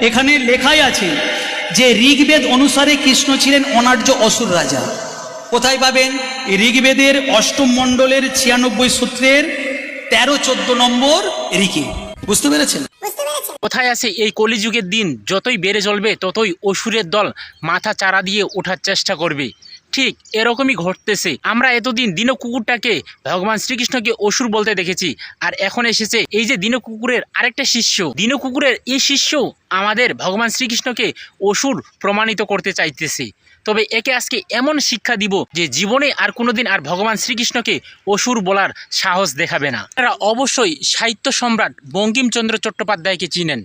এখানে লেখাই আছে যে ঋগ্বেদ অনুসারে কৃষ্ণ ছিলেন অনার্য অসুর রাজা। কোথায় পাবেন? ঋগ্বেদের অষ্টম মণ্ডলের ছিয়ানব্বই সূত্রের তেরো চোদ্দ নম্বর ঋকে। বুঝতে পেরেছেন? কোথায় আছে এই কলিযুগের দিন? যতই বেড়ে চলবে ততই অসুরের দল মাথা চারা দিয়ে ওঠার চেষ্টা করবে। ঠিক এরকমই ঘটতেছে। আমরা এতদিন দিন কুকুরটাকে, ভগবান শ্রীকৃষ্ণকে অসুর বলতে দেখেছি, আর এখন এসেছে এই যে দিন কুকুরের আরেকটা শিষ্য। দিন কুকুরের এই শিষ্য আমাদের ভগবান শ্রীকৃষ্ণকে অসুর প্রমাণিত করতে চাইতেছে। তবে একে আজকে এমন শিক্ষা দিব যে জীবনে আর কোনোদিন আর ভগবান শ্রীকৃষ্ণকে অসুর বলার সাহস দেখাবে না। তারা অবশ্যই সাহিত্য সম্রাট বঙ্কিমচন্দ্র চট্টোপাধ্যায়কে চিনেন।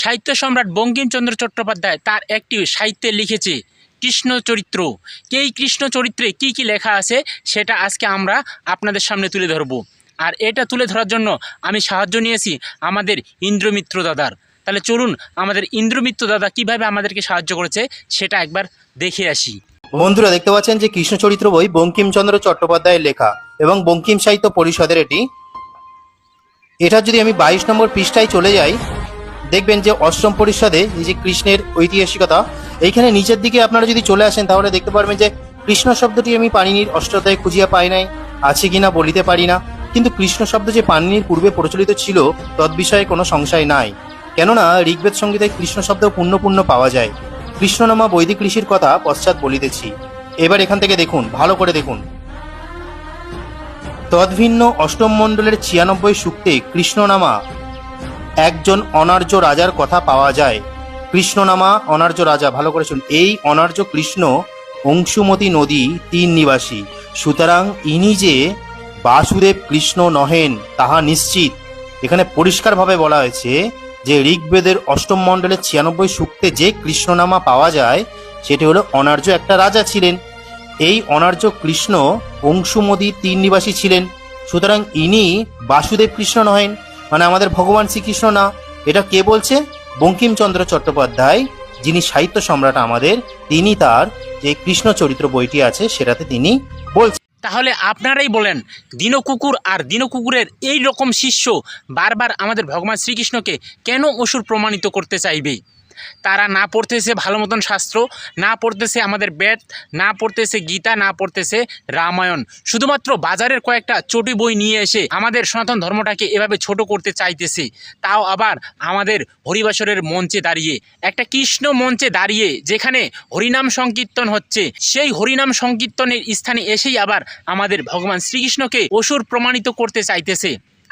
সাহিত্য সম্রাট বঙ্কিমচন্দ্র চট্টোপাধ্যায় তার একটি সাহিত্যে লিখেছে কৃষ্ণ চরিত্র এই কৃষ্ণ চরিত্রে কি কি লেখা আছে, সেটা আজকে আমরা আপনাদের সামনে তুলে ধরব। আর এটা তুলে ধরার জন্য আমি সাহায্য নিয়েছি আমাদের ইন্দ্রমিত্র দাদার। তাহলে চলুন, আমাদের ইন্দ্রমিত্র দাদা কীভাবে আমাদেরকে সাহায্য করেছে, সেটা একবার দেখে আসি। বন্ধুরা, দেখতে পাচ্ছেন যে কৃষ্ণচরিত্র বই বঙ্কিমচন্দ্র চট্টোপাধ্যায়ের লেখা এবং বঙ্কিম সাহিত্য পরিষদের এটি। এটা যদি আমি বাইশ নম্বর পৃষ্ঠায় চলে যাই দেখবেন যে অষ্টম পরিষদে যে কৃষ্ণের ঐতিহাসিকতা, এইখানে নিচের দিকে আপনারা যদি চলে আসেন তাহলে দেখতে পারবেন যে কৃষ্ণ শব্দটি আমি পানিনির অষ্টাধ্যায় খুঁজিয়া পাই নাই, আছে কিনা বলিতে পারি না। কিন্তু কৃষ্ণ শব্দ যে পানিনির পূর্বে প্রচলিত ছিল তৎবিষয়ে কোনো সংশয় নাই। কেননা ঋগ্বেদ সংগীতে কৃষ্ণ শব্দ পূর্ণ পূর্ণ পাওয়া যায়। কৃষ্ণনামা বৈদিক ঋষির কথা পশ্চাৎ বলিতেছি। এবার এখান থেকে দেখুন, ভালো করে দেখুন। তদ্ভিন্ন অষ্টম মণ্ডলের ছিয়ানব্বই সূক্তে কৃষ্ণনামা একজন অনার্য রাজার কথা পাওয়া যায়। কৃষ্ণনামা অনার্য রাজা, ভালো করে শুন এই অনার্য কৃষ্ণ অংশুমতি নদী তিন নিবাসী। সুতরাং ইনি যে বাসুদেব কৃষ্ণ নহেন, তাহা নিশ্চিত। এখানে পরিষ্কারভাবে বলা হয়েছে যে ঋগ্বেদের অষ্টম মণ্ডলের ছিয়ানব্বই সূক্তে যে কৃষ্ণনামা পাওয়া যায়, সেটি হলো অনার্য একটা রাজা ছিলেন। এই অনার্য কৃষ্ণ অংশুমতি তিন নিবাসী ছিলেন। সুতরাং ইনি বাসুদেব কৃষ্ণ নহেন। মানে আমাদের ভগবান শ্রীকৃষ্ণ না। এটা কে বলছে? বঙ্কিমচন্দ্র চট্টোপাধ্যায়, যিনি সাহিত্য সম্রাট আমাদের, তিনি তার যে কৃষ্ণ চরিত্র বইটি আছে, সেটাতে তিনি বলছেন তাহলে আপনারাই বলেন দিন কুকুর আর দিন কুকুরের এই রকম শিষ্য বারবার আমাদের ভগবান শ্রীকৃষ্ণকে কেন অসুর প্রমাণিত করতে চাইবে? তারা না পড়তেছে ভালো মতন শাস্ত্র, না পড়তেছে আমাদের বেদ, না পড়তেছে গীতা, না পড়তেছে রামায়ণ। শুধুমাত্র বাজারের কয়েকটা চটি বই নিয়ে এসে আমাদের সনাতন ধর্মটাকে এভাবে ছোট করতে চাইতেছে, তাও আবার আমাদের হরিবাসরের মঞ্চে দাঁড়িয়ে। একটা কৃষ্ণ মঞ্চে দাঁড়িয়ে যেখানে হরিনাম সংকীর্তন হচ্ছে, সেই হরিনাম সংকীর্তনের স্থানে এসেই আবার আমাদের ভগবান শ্রীকৃষ্ণকে অসুর প্রমাণিত করতে চাইতেছে।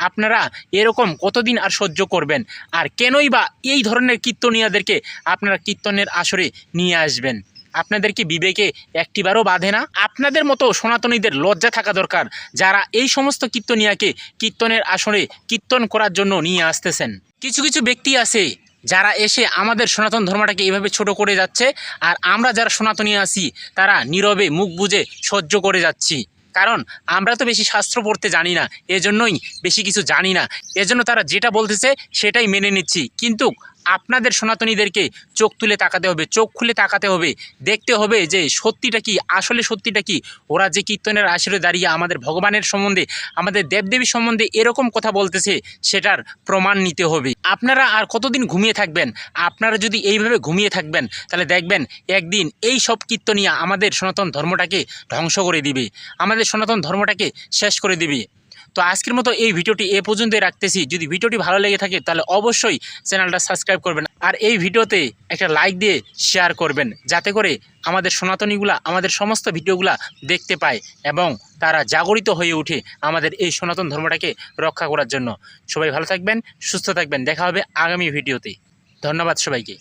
আপনারা এরকম কতদিন আর সহ্য করবেন? আর কেনই বা এই ধরনের কীর্তনীয়াদেরকে আপনারা কীর্তনের আসরে নিয়ে আসবেন? আপনাদের কি বিবেকে একটিবারও বাঁধে না? আপনাদের মতো সনাতনীদের লজ্জা থাকা দরকার যারা এই সমস্ত কীর্তনিয়াকে কীর্তনের আসরে কীর্তন করার জন্য নিয়ে আসতেছেন। কিছু কিছু ব্যক্তি আছে যারা এসে আমাদের সনাতন ধর্মটাকে এইভাবে ছোট করে যাচ্ছে, আর আমরা যারা সনাতনী আছি, তারা নীরবে মুখ বুজে সহ্য করে যাচ্ছি। কারণ আমরা তো বেশি শাস্ত্র পড়তে জানি না, এজন্যই বেশি কিছু জানি না। এজন্য তারা যেটা বলতেছে সেটাই মেনে নিচ্ছি। কিন্তু আপনাদের সনাতনীদেরকে চোখ তুলে তাকাতে হবে, চোখ খুলে তাকাতে হবে, দেখতে হবে যে সত্যিটা কি, আসলে সত্যিটা কি। ওরা যে কীর্তনের আসরে দাঁড়িয়ে আমাদের ভগবানের সম্বন্ধে, আমাদের দেবদেবী সম্বন্ধে এরকম কথা বলতেছে, সেটার প্রমাণ নিতে হবে। আপনারা আর কতদিন ঘুমিয়ে থাকবেন? আপনারা যদি এইভাবে ঘুমিয়ে থাকবেন, তাহলে দেখবেন একদিন এই সব কীর্তনিয়া আমাদের সনাতন ধর্মটাকে ধ্বংস করে দিবে। আমাদের সনাতন ধর্মটাকে শেষ করে দিবে। তো আজকের মতো এই ভিডিওটি এ পর্যন্তই রাখতেছি। যদি ভিডিওটি ভালো লেগে থাকে, তাহলে অবশ্যই চ্যানেলটা সাবস্ক্রাইব করবেন আর এই ভিডিওতে একটা লাইক দিয়ে শেয়ার করবেন, যাতে করে আমাদের সনাতনীগুলা, আমাদের সমস্ত ভিডিওগুলা দেখতে পায় এবং তারা জাগরিত হয়ে উঠে আমাদের এই সনাতন ধর্মটাকে রক্ষা করার জন্য। সবাই ভালো থাকবেন, সুস্থ থাকবেন। দেখা হবে আগামী ভিডিওতে। ধন্যবাদ সবাইকে।